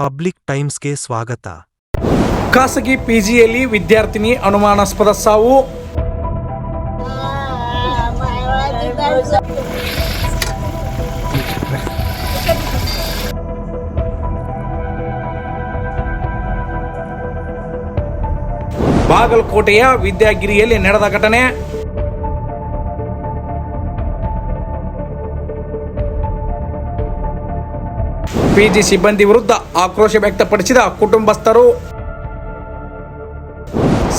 Public ಟೈಮ್ಸ್ಗೆ ಸ್ವಾಗತ. ಖಾಸಗಿ ಪಿಜಿಯಲ್ಲಿ ವಿದ್ಯಾರ್ಥಿನಿ ಅನುಮಾನಾಸ್ಪದ ಸಾವು. ಬಾಗಲಕೋಟೆಯ ವಿದ್ಯಾಗಿರಿಯಲ್ಲಿ ನಡೆದ ಘಟನೆ. ಪಿಜಿ ಸಿಬ್ಬಂದಿ ವಿರುದ್ಧ ಆಕ್ರೋಶ ವ್ಯಕ್ತಪಡಿಸಿದ ಕುಟುಂಬಸ್ಥರು.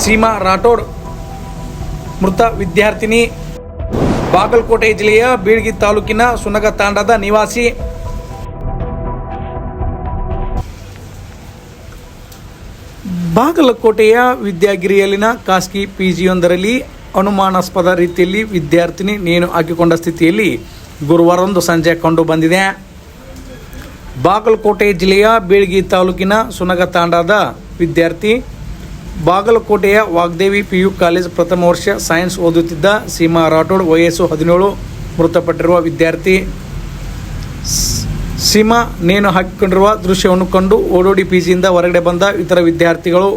ಸೀಮಾ ರಾಠೋಡ್, ಮೃತ ವಿದ್ಯಾರ್ಥಿನಿ. ಬಾಗಲಕೋಟೆ ಜಿಲ್ಲೆಯ ಬೀಳ್ಗಿ ತಾಲೂಕಿನ ಸುನಗ ತಾಂಡದ ನಿವಾಸಿ. ಬಾಗಲಕೋಟೆಯ ವಿದ್ಯಾಗಿರಿಯಲ್ಲಿನ ಖಾಸಗಿ ಪಿಜಿಯೊಂದರಲ್ಲಿ ಅನುಮಾನಾಸ್ಪದ ರೀತಿಯಲ್ಲಿ ವಿದ್ಯಾರ್ಥಿನಿ ನೇಣು ಹಾಕಿಕೊಂಡ ಸ್ಥಿತಿಯಲ್ಲಿ ಗುರುವಾರೊಂದು ಸಂಜೆ ಕಂಡು ಬಂದಿದೆ. ಬಾಗಲಕೋಟೆ ಜಿಲ್ಲೆಯ ಬೀಳ್ಗಿ ತಾಲೂಕಿನ ಸುನಗ ತಾಂಡಾದ ವಿದ್ಯಾರ್ಥಿ ಬಾಗಲಕೋಟೆಯ ವಾಗ್ದೇವಿ ಪಿ ಯು ಕಾಲೇಜ್ ಪ್ರಥಮ ವರ್ಷ ಸೈನ್ಸ್ ಓದುತ್ತಿದ್ದ ಸೀಮಾ ರಾಠೋಡ್ ವಯಸ್ಸು ಹದಿನೇಳು ಮೃತಪಟ್ಟಿರುವ ವಿದ್ಯಾರ್ಥಿ. ಸೀಮಾ ನೇಣು ಹಾಕಿಕೊಂಡಿರುವ ದೃಶ್ಯವನ್ನು ಕಂಡು ಓಡೋಡಿ ಪಿಜಿಯಿಂದ ಹೊರಗಡೆ ಬಂದ ಇತರ ವಿದ್ಯಾರ್ಥಿಗಳು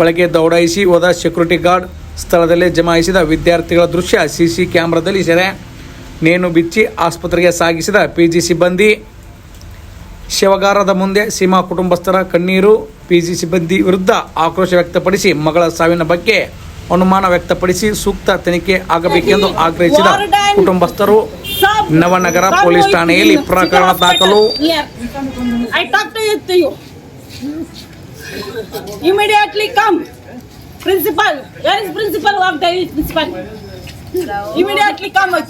ಒಳಗೆ ದೌಡಾಯಿಸಿ ಹೋದ ಸೆಕ್ಯೂರಿಟಿ ಗಾರ್ಡ್ ಸ್ಥಳದಲ್ಲೇ ಜಮಾಯಿಸಿದ ವಿದ್ಯಾರ್ಥಿಗಳ ದೃಶ್ಯ ಸಿಸಿ ಕ್ಯಾಮ್ರಾದಲ್ಲಿ ಸೆರೆ. ನೇಣು ಬಿಚ್ಚಿ ಆಸ್ಪತ್ರೆಗೆ ಸಾಗಿಸಿದ ಪಿಜಿ ಸಿಬ್ಬಂದಿ ಶವಗಾರದ ಮುಂದೆ ಸೀಮಾ ಕುಟುಂಬಸ್ಥರ ಕಣ್ಣೀರು ಪಿಜಿ ಸಿಬ್ಬಂದಿ ವಿರುದ್ಧ ಆಕ್ರೋಶ ವ್ಯಕ್ತಪಡಿಸಿ ಮಗಳ ಸಾವಿನ ಬಗ್ಗೆ ಅನುಮಾನ ವ್ಯಕ್ತಪಡಿಸಿ ಸೂಕ್ತ ತನಿಖೆ ಆಗಬೇಕೆಂದು ಆಗ್ರಹಿಸಿದ ಕುಟುಂಬಸ್ಥರು ನವನಗರ ಪೊಲೀಸ್ ಠಾಣೆಯಲ್ಲಿ ಪ್ರಕರಣ ದಾಖಲು. Immediately come. Principal, where is principal principal? Immediately come. I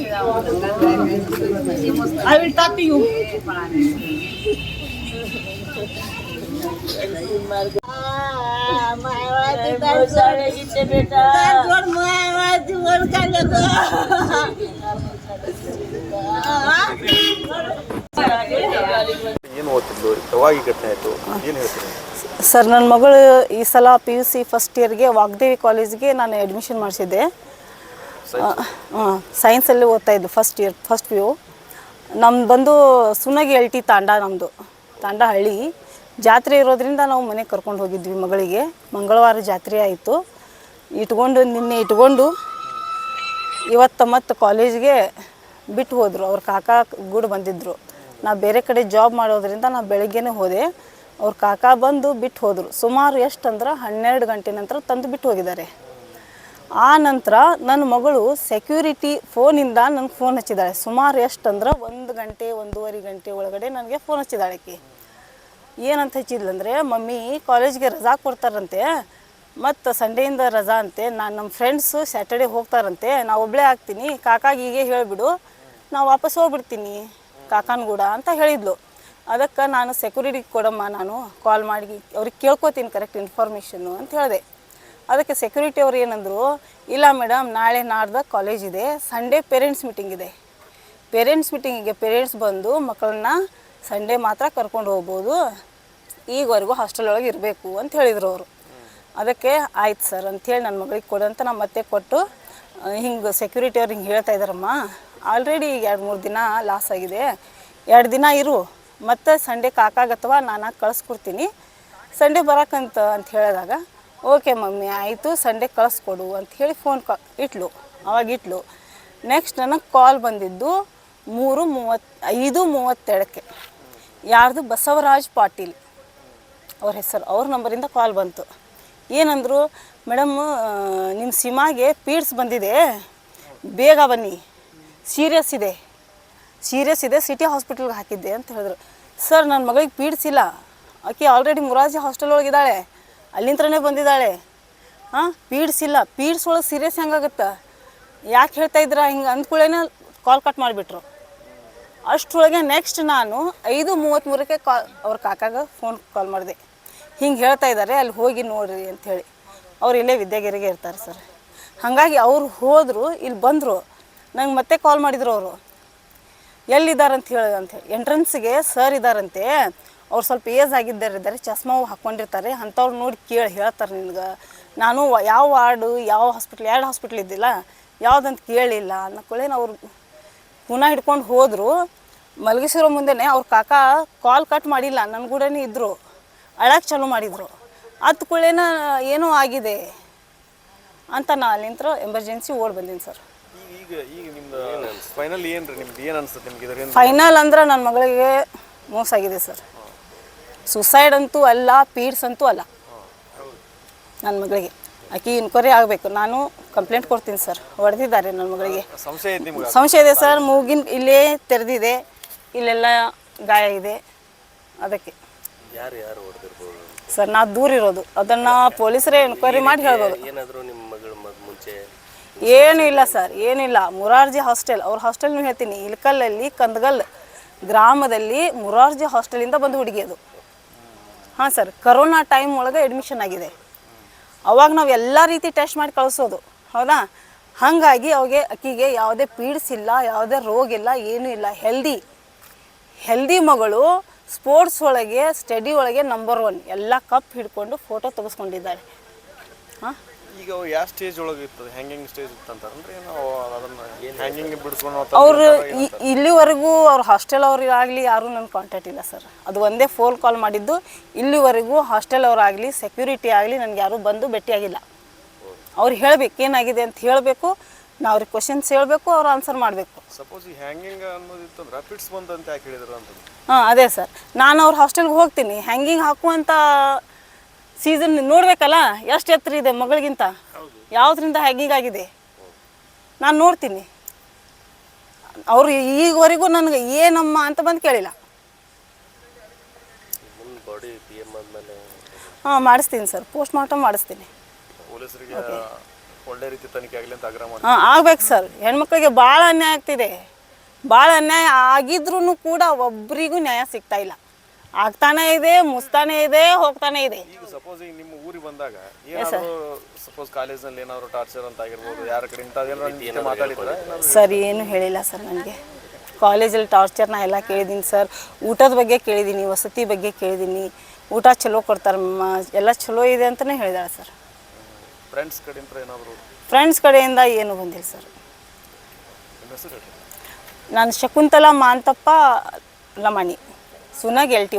will talk to you. Sir ನನ್ನ ಮಗಳು ಈ ಸಲ ಪಿ ಯು ಸಿ ಫಸ್ಟ್ ಇಯರ್ಗೆ ವಾಗ್ದೇವಿ ಕಾಲೇಜ್ಗೆ ನಾನು ಅಡ್ಮಿಷನ್ ಮಾಡಿಸಿದ್ದೆ ಸೈನ್ಸಲ್ಲಿ ಓದ್ತಾ ಇದ್ದು first year first P U ನಮ್ದು ಬಂದು ಸುನಗಿ ಎಲ್ಟಿ ತಾಂಡ ನಮ್ಮದು ತಾಂಡ ಹಳ್ಳಿ ಜಾತ್ರೆ ಇರೋದ್ರಿಂದ ನಾವು ಮನೆಗೆ ಕರ್ಕೊಂಡು ಹೋಗಿದ್ವಿ ಮಗಳಿಗೆ. ಮಂಗಳವಾರ ಜಾತ್ರೆ ಆಯಿತು. ಇಟ್ಕೊಂಡು, ನಿನ್ನೆ ಇಟ್ಕೊಂಡು ಇವತ್ತು ಮತ್ತು ಕಾಲೇಜ್ಗೆ ಬಿಟ್ಟು ಹೋದರು. ಅವ್ರ ಕಾಕ ಗೂಡು ಬಂದಿದ್ದರು ನಾ ಬೇರೆ ಕಡೆ ಜಾಬ್ ಮಾಡೋದ್ರಿಂದ ನಾ ಬೆಳಗ್ಗೆನೇ ಹೋದೆ. ಅವ್ರ ಕಾಕ ಬಂದು ಬಿಟ್ಟು ಹೋದರು. ಸುಮಾರು ಎಷ್ಟು ಅಂದ್ರೆ ಹನ್ನೆರಡು ಗಂಟೆ ನಂತರ ತಂದು ಬಿಟ್ಟು ಹೋಗಿದ್ದಾರೆ. ಆ ನಂತರ ನನ್ನ ಮಗಳು ಸೆಕ್ಯೂರಿಟಿ ಫೋನಿಂದ ನನಗೆ ಫೋನ್ ಹಚ್ಚಿದ್ದಾಳೆ ಸುಮಾರು ಎಷ್ಟು ಅಂದ್ರೆ ಒಂದು ಗಂಟೆ, ಒಂದೂವರೆ ಗಂಟೆ ಒಳಗಡೆ ನನಗೆ ಫೋನ್ ಹಚ್ಚಿದ್ದಾಳೆ ಆಕಿ. ಏನಂತ ಹಚ್ಚಿದ್ಲಂದ್ರೆ, ಮಮ್ಮಿ ಕಾಲೇಜ್ಗೆ ರಜಾ ಕೊಡ್ತಾರಂತೆ. ಮತ್ತು ಸಂಡೆಯಿಂದ ರಜಾ ಅಂತೆ. ನಾನು ನಮ್ಮ ಫ್ರೆಂಡ್ಸು ಸ್ಯಾಟರ್ಡೆ ಹೋಗ್ತಾರಂತೆ. ನಾ ಒಬ್ಬಳೇ ಆಗ್ತೀನಿ. ಹೀಗೆ ಹೇಳಿಬಿಡು. ನಾ ವಾಪಸ್ ಹೋಗ್ಬಿಡ್ತೀನಿ. ಕಾಕನ ಕೂಡ ಅಂತ ಹೇಳಿದ್ಲು. ಅದಕ್ಕೆ ನಾನು ಸೆಕ್ಯೂರಿಟಿ ಕೊಡಮ್ಮ, ನಾನು ಕಾಲ್ ಮಾಡಿ, ಅವ್ರಿಗೆ ಕೇಳ್ಕೊತೀನಿ ಕರೆಕ್ಟ್ ಇನ್ಫಾರ್ಮೇಷನ್ನು ಅಂತ ಹೇಳಿದೆ. ಅದಕ್ಕೆ ಸೆಕ್ಯೂರಿಟಿ ಅವ್ರು ಏನಂದರು, ಇಲ್ಲ ಮೇಡಮ್ ನಾಳೆ ನಾಡ್ದ ಕಾಲೇಜ್ ಇದೆ ಸಂಡೇ ಪೇರೆಂಟ್ಸ್ ಮೀಟಿಂಗ್ ಇದೆ. ಪೇರೆಂಟ್ಸ್ ಮೀಟಿಂಗಿಗೆ ಪೇರೆಂಟ್ಸ್ ಬಂದು ಮಕ್ಕಳನ್ನ ಸಂಡೇ ಮಾತ್ರ ಕರ್ಕೊಂಡು ಹೋಗ್ಬೋದು. ಈಗವರೆಗೂ ಹಾಸ್ಟೆಲ್ ಒಳಗೆ ಇರಬೇಕು ಅಂತ ಹೇಳಿದರು ಅವರು. ಅದಕ್ಕೆ, ಆಯ್ತು ಸರ್ ಅಂಥೇಳಿ ನನ್ನ ಮಗಳಿಗೆ ಕೊಡು ಅಂತ ನಾನು ಮತ್ತೆ ಕೊಟ್ಟು ಹಿಂಗೆ ಸೆಕ್ಯೂರಿಟಿ ಅವ್ರು ಹಿಂಗೆ ಹೇಳ್ತಾ ಇದ್ದಾರಮ್ಮ. ಆಲ್ರೆಡಿ ಈಗ ಎರಡು ಮೂರು ದಿನ ಲಾಸ್ ಆಗಿದೆ. ಎರಡು ದಿನ ಇರು. ಮತ್ತು ಸಂಡೇ ಕಾಕಾಗತ್ತವ ನಾನು ಕಳಿಸ್ಕೊಡ್ತೀನಿ. ಸಂಡೇ ಬರೋಕ್ಕಂತ ಅಂತ ಹೇಳಿದಾಗ ಓಕೆ ಮಮ್ಮಿ, ಆಯಿತು, ಸಂಡೇ ಕಳಿಸ್ಕೊಡು ಅಂತ ಹೇಳಿ ಫೋನ್ ಕಾ, ಇಟ್ಲು, ಅವಾಗ ಇಟ್ಲು. ನೆಕ್ಸ್ಟ್ ನನಗೆ ಕಾಲ್ ಬಂದಿದ್ದು ಮೂರು ಮೂವತ್ತು ಐದು ಮೂವತ್ತೆರಡಕ್ಕೆ. ಯಾರ್ದು? ಬಸವರಾಜ್ ಪಾಟೀಲ್ ಅವ್ರ ಹೆಸರು, ಅವ್ರ ನಂಬರಿಂದ ಕಾಲ್ ಬಂತು. ಏನಂದರು, ಮೇಡಮ್ ನಿಮ್ಮ ಸಿಮಾಗೆ ಪೀಡ್ಸ್ ಬಂದಿದೆ. ಬೇಗ ಬನ್ನಿ. ಸೀರಿಯಸ್ ಇದೆ. ಸೀರಿಯಸ್ ಇದೆ, ಸಿಟಿ ಹಾಸ್ಪಿಟಲ್ಗೆ ಹಾಕಿದ್ದೆ ಅಂತ ಹೇಳಿದ್ರು. ಸರ್ ನನ್ನ ಮಗಳಿಗೆ ಪೀಡ್ಸ್ ಇಲ್ಲ. ಆಕೆ ಆಲ್ರೆಡಿ ಮುರಾಜಿ ಹಾಸ್ಟೆಲ್ ಒಳಗಿದ್ದಾಳೆ. ಅಲ್ಲಿಂತ್ರನೇ ಬಂದಿದ್ದಾಳೆ. ಹಾಂ ಪೀಡ್ಸ್ ಇಲ್ಲ ಪೀಡ್ಸ್ ಒಳಗೆ ಸೀರಿಯಸ್ ಹೆಂಗಾಗುತ್ತೆ? ಯಾಕೆ ಹೇಳ್ತಾ ಇದ್ರ ಹಿಂಗೆ ಅಂದ್ಕೊಳ್ಳೇನೆ ಕಾಲ್ ಕಟ್ ಮಾಡಿಬಿಟ್ರು. ಅಷ್ಟೊಳಗೆ ನೆಕ್ಸ್ಟ್ ನಾನು ಐದು ಮೂವತ್ತ್ಮೂರಕ್ಕೆ ಕಾಲ್ ಅವ್ರ ಕಾಕಾಗ ಫೋನ್ ಕಾಲ್ ಮಾಡಿದೆ. ಹಿಂಗೆ ಹೇಳ್ತಾ ಇದ್ದಾರೆ ಅಲ್ಲಿ ಹೋಗಿ ನೋಡ್ರಿ ಅಂಥೇಳಿ ಅವ್ರು ಇಲ್ಲೇ ವಿದ್ಯಾಗಿರಿಗೆ ಇರ್ತಾರೆ ಸರ್. ಹಾಗಾಗಿ ಅವ್ರು ಹೋದರು ಇಲ್ಲಿ ಬಂದರು. ನಂಗೆ ಮತ್ತೆ ಕಾಲ್ ಮಾಡಿದರು ಅವರು. ಎಲ್ಲಿದ್ದಾರೆ ಅಂತ ಹೇಳಿ ಎಂಟ್ರೆನ್ಸ್ಗೆ ಸರ್ ಇದ್ದಾರಂತೆ. ಅವ್ರು ಸ್ವಲ್ಪ ಏಜ್ ಆಗಿದ್ದಾರೆ ಇದ್ದಾರೆ ಚಸ್ಮಾವು ಹಾಕ್ಕೊಂಡಿರ್ತಾರೆ ಅಂಥವ್ರು ನೋಡಿ ಕೇಳಿ ಹೇಳ್ತಾರೆ ನಿನ್ಗೆ. ನಾನು ಯಾವ ವಾರ್ಡು ಯಾವ ಹಾಸ್ಪಿಟ್ಲ್ ಎರಡು ಹಾಸ್ಪಿಟ್ಲ್ ಇದ್ದಿಲ್ಲ ಯಾವುದಂತ ಕೇಳಿಲ್ಲ. ಅನ್ನೋಕೊಳ್ಳೇನು ಅವ್ರು ಪುನಃ ಹಿಡ್ಕೊಂಡು ಹೋದರು. ಮಲಗಿಸಿರೋ ಮುಂದೆನೇ ಅವ್ರ ಕಾಕ ಕಾಲ್ ಕಟ್ ಮಾಡಿಲ್ಲ ನನ್ನ ಕೂಡನೇ ಇದ್ದರು ಅಳಕ್ಕೆ ಚಾಲೂ ಮಾಡಿದರು. ಹತ್ತು ಕೂಡಲೇನ ಏನೋ ಆಗಿದೆ ಅಂತ ನಾ ಅಲ್ಲಿಂತ್ರ ಎಮರ್ಜೆನ್ಸಿ ಓಡ್ ಬಂದೀನಿ ಸರ್. ಫೈನಲ್ ಅಂದ್ರೆ ನನ್ನ ಮಗಳಿಗೆ ಮೋಸ ಆಗಿದೆ ಸರ್. ಸುಸೈಡ್ ಅಂತೂ ಅಲ್ಲ ಪೀಡ್ಸ್ ಅಂತೂ ಅಲ್ಲ. ನನ್ನ ಮಗಳಿಗೆ. ಆಕೆ ಇನ್ಕ್ವರಿ ಆಗಬೇಕು. ನಾನು ಕಂಪ್ಲೇಂಟ್ ಕೊಡ್ತೀನಿ ಸರ್ ಹೊಡೆದಿದ್ದಾರೆ ನನ್ನ ಮಗಳಿಗೆ. ಸಂಶಯ ಇದೆ ಸರ್ ಮೂಗಿನ ಇಲ್ಲೇ ತೆರೆದಿದೆ. ಇಲ್ಲೆಲ್ಲ ಗಾಯ ಇದೆ. ಅದಕ್ಕೆ. ಸರ್ ನಾ ದೂರ ಇರೋದು. ಅದನ್ನು ಪೊಲೀಸರೇ ಎನ್ಕ್ವೈರಿ ಮಾಡಿ ಹೇಳ್ಬೋದು. ಏನೂ ಇಲ್ಲ ಸರ್ ಏನಿಲ್ಲ ಮುರಾರ್ಜಿ ಹಾಸ್ಟೆಲ್ ಅವ್ರ ಹಾಸ್ಟೆಲ್ನು ಹೇಳ್ತೀನಿ. ಇಲ್ಕಲ್ಲಲ್ಲಿ ಕಂದಗಲ್ ಗ್ರಾಮದಲ್ಲಿ ಮುರಾರ್ಜಿ ಹಾಸ್ಟೆಲಿಂದ ಬಂದು ಹುಡುಗಿ ಅದು ಹಾಂ ಸರ್, ಕರೋನಾ ಟೈಮ್ ಒಳಗೆ ಅಡ್ಮಿಷನ್ ಆಗಿದೆ. ಅವಾಗ ನಾವು ಎಲ್ಲ ರೀತಿ ಟೆಸ್ಟ್ ಮಾಡಿ ಕಳಿಸೋದು, ಹೌದಾ? ಹಾಗಾಗಿ ಅವಾಗೆ ಅಕ್ಕಿಗೆ ಯಾವುದೇ ಪೀಡ್ಸ್ ಇಲ್ಲ, ಯಾವುದೇ ರೋಗ ಇಲ್ಲ, ಏನೂ ಇಲ್ಲ. ಹೆಲ್ದಿ ಹೆಲ್ದಿ ಮಗಳು ಸ್ಪೋರ್ಟ್ಸ್ ಒಳಗೆ ಸ್ಟಡಿ ಒಳಗೆ ನಂಬರ್ ಒನ್ ಎಲ್ಲ ಕಪ್ ಹಿಡ್ಕೊಂಡು ಫೋಟೋ ತೆಗೆಸ್ಕೊಂಡಿದ್ದಾರೆ. ಹಾಂ? ಈಗ ಅವು ಯಾವ ಸ್ಟೇಜ್ ಒಳಗೆ ಇರ್ತದೆ? ಹ್ಯಾಂಗಿಂಗ್ ಸ್ಟೇಜ್ ಇತ್ತಂತಾರನ್ರಿ ಏನೋ ಅದನ್ನ ಹ್ಯಾಂಗಿಂಗ್ ಬಿಡಿಸ್ಕೊಂಡು ಅವರು ಇಲ್ಲಿವರೆಗೂ ಅವ್ರ ಹಾಸ್ಟೆಲ್ ಅವ್ರಿಗಾಗಲಿ ಯಾರೂ ನನ್ನ ಕಾಂಟ್ಯಾಕ್ಟ್ ಇಲ್ಲ ಸರ್. ಅದು ಒಂದೇ ಫೋನ್ ಕಾಲ್ ಮಾಡಿದ್ದು. ಇಲ್ಲಿವರೆಗೂ ಹಾಸ್ಟೆಲ್ ಅವರಾಗಲಿ ಸೆಕ್ಯೂರಿಟಿ ಆಗಲಿ ನನಗೆ ಯಾರೂ ಬಂದು ಭೇಟಿಯಾಗಿಲ್ಲ. ಅವ್ರು ಹೇಳಬೇಕು ಏನಾಗಿದೆ ಅಂತ ಹೇಳಬೇಕು. ನಾ ಅವ್ರಿಗೆ ಕ್ವಶನ್ಸ್ ಹೇಳಬೇಕು ಅವ್ರು ಆನ್ಸರ್ ಮಾಡಬೇಕು. ಸಪೋಸ್ ಈ ಹ್ಯಾಂಗಿಂಗ್ ಅನ್ನೋದಿತ್ತು ರಾಪಿಡ್ಸ್ ಬಂದಂತ ಯಾಕೆ ಹೇಳಿದ್ರು ಅಂತ. ಹಾಂ ಅದೇ ಸರ್. ನಾನು ಅವ್ರ ಹಾಸ್ಟೆಲ್ಗೆ ಹೋಗ್ತೀನಿ. ಹ್ಯಾಂಗಿಂಗ್ ಹಾಕುವಂಥ ಸೀಸನ್ ನೋಡಬೇಕಲ್ಲ ಎಷ್ಟು ಎತ್ತರ ಇದೆ ಮಗಳಿಗಿಂತ? ಯಾವ್ದ್ರಿಂದ ಹೀಗಾಗಿದೆ ನಾನು ನೋಡ್ತೀನಿ. ಅವರು ಈಗವರೆಗೂ ನನಗೆ ಏನಮ್ಮ ಅಂತ ಬಂದು ಕೇಳಿಲ್ಲ. ಹಾಂ ಮಾಡಿಸ್ತೀನಿ ಸರ್. ಪೋಸ್ಟ್ ಮಾರ್ಟಮ್ ಮಾಡಿಸ್ತೀನಿ ಹಾಂ ಆಗ್ಬೇಕು ಸರ್. ಹೆಣ್ಮಕ್ಳಿಗೆ ಭಾಳ ಅನ್ಯಾಯ ಆಗ್ತಿದೆ. ಭಾಳ ಅನ್ಯಾಯ ಆಗಿದ್ರೂ ಕೂಡ ಒಬ್ಬರಿಗೂ ನ್ಯಾಯ ಸಿಗ್ತಾ ಇಲ್ಲ. ಆಗ್ತಾನೆ ಇದೆ ಮುಸ್ತಾನೆ ಇದೆ ಹೋಗ್ತಾನೆ ಇದೆ. ಈಗ ಸಪೋಸ್ ಈಗ ನಿಮ್ಮ ಊರಿಗೆ ಬಂದಾಗ ಏನಾದರೂ ಸಪೋಸ್ ಕಾಲೇಜ್ನಲ್ಲಿ ಏನಾದ್ರು ಟಾರ್ಚರ್ ಅಂತ ಆಗಿರ್ಬೋದು ಯಾರ ಕಡೆ ಇಂಥದ್ದೇನಾದ್ರು ಮಾತಾಡಿದ್ರೆ? ಸರ್ ಏನು ಹೇಳಿಲ್ಲ ಸರ್ ನನಗೆ. ಕಾಲೇಜಲ್ಲಿ ಟಾರ್ಚರ್ ನಾ ಎಲ್ಲ ಕೇಳಿದ್ದೀನಿ ಸರ್. ಊಟದ ಬಗ್ಗೆ ಕೇಳಿದ್ದೀನಿ ವಸತಿ ಬಗ್ಗೆ ಕೇಳಿದ್ದೀನಿ ಊಟ ಚಲೋ ಕೊಡ್ತಾರೆ ಮ ಎಲ್ಲ ಚಲೋ ಇದೆ ಅಂತಲೇ ಹೇಳಿದಾಳೆ ಸರ್. ಫ್ರೆಂಡ್ಸ್ ಕಡೆಯಿಂದ ಏನಾದರೂ? ಫ್ರೆಂಡ್ಸ್ ಕಡೆಯಿಂದ ಏನು ಬಂದಿಲ್ಲ ಸರ್. ನಾನು ಶಕುಂತಲಾ ಮಾಂತಪ್ಪ ಲಮಾಣಿ. Sunag L T